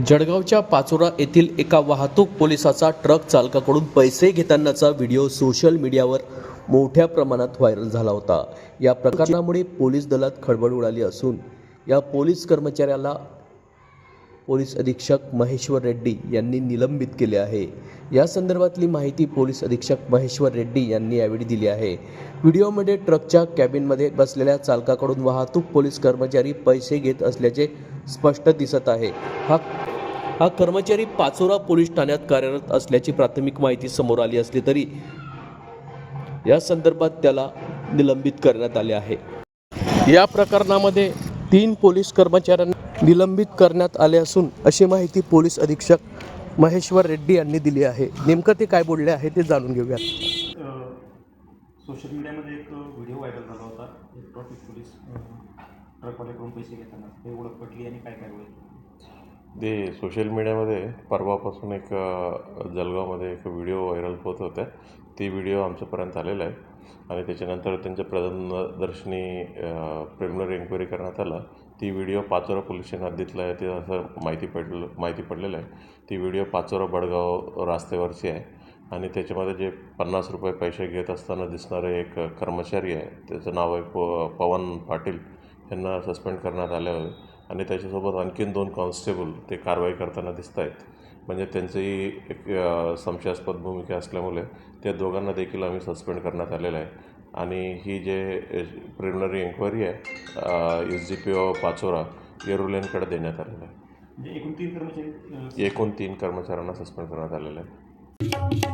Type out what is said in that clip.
जळगावच्या पाचोरा येथील एका वाहतूक पोलिसाचा ट्रक चालकाकडून पैसे घेतानाचा व्हिडिओ सोशल मीडियावर मोठ्या प्रमाणात व्हायरल झाला होता. या प्रकरणामुळे पोलीस दलात खळबळ उडाली असून या पोलीस कर्मचाऱ्याला पोलीस अधीक्षक महेश्वर रेड्डी यांनी निलंबित केले आहे. या संदर्भातली माहिती पोलीस अधीक्षक महेश्वर रेड्डी यांनी यावेळी दिली आहे. व्हिडिओमध्ये ट्रकच्या कॅबिनमध्ये बसलेल्या चालकाकडून वाहतूक पोलीस कर्मचारी पैसे घेत असल्याचे स्पष्ट दिसत आहे. हा हा कर्मचारी पाचोरा पोलीस ठाण्यात कार्यरत असल्याची प्राथमिक माहिती समोर आली असली तरी या संदर्भात त्याला निलंबित करण्यात आले आहे. या प्रकरणामध्ये तीन पोलीस कर्मचाऱ्यांना निलंबित करण्यात आले असून अशी माहिती पोलीस अधीक्षक महेश्वर रेड्डी यांनी दिली आहे. नेमकं ते काय बोलले आहे ते जाणून घेऊयात. अ, सोशल मीडियामध्ये एक व्हिडिओ व्हायरल झाला होता. एक ट्रॉफिक पोलीस ट्रकवाल्याकडून पैसे घेताना. ते ओळख पटली आणि काय कारवाई ते सोशल मीडियामध्ये परवापासून एक जळगावमध्ये एक व्हिडिओ व्हायरल होत होत्या. ती व्हिडिओ आमच्यापर्यंत आलेला आहे. आणि त्याच्यानंतर त्यांच्या प्रदर्शनी प्रिलिमिनरी एन्क्वायरी करण्यात आला. ती व्हिडिओ पाचोरा पोलीस स्टेशन आहे ते असं माहिती पडलं माहिती पडलेलं आहे. ती व्हिडिओ पाचोरा बडगाव रस्त्यावरची आहे आणि त्याच्यामध्ये जे पन्नास रुपये पैसे घेत असताना दिसणारे एक कर्मचारी आहे. त्याचं नाव आहे प पवन पाटील. यांना सस्पेंड करण्यात आलं आहे आणि त्याच्यासोबत आणखीन दोन कॉन्स्टेबल ते कारवाई करताना दिसत आहेत. म्हणजे त्यांचंही एक संशयास्पद भूमिका असल्यामुळे त्या दोघांना देखील आम्ही सस्पेंड करण्यात आलेलं आहे. आणि ही जे प्रिलिमिनरी एन्क्वायरी आहे S G P O Pachora येरुलेनकडे देण्यात आलेलं आहे. म्हणजे एकूण तीन कर्मचारी एकूण तीन कर्मचाऱ्यांना सस्पेंड करण्यात आलेलं आहे.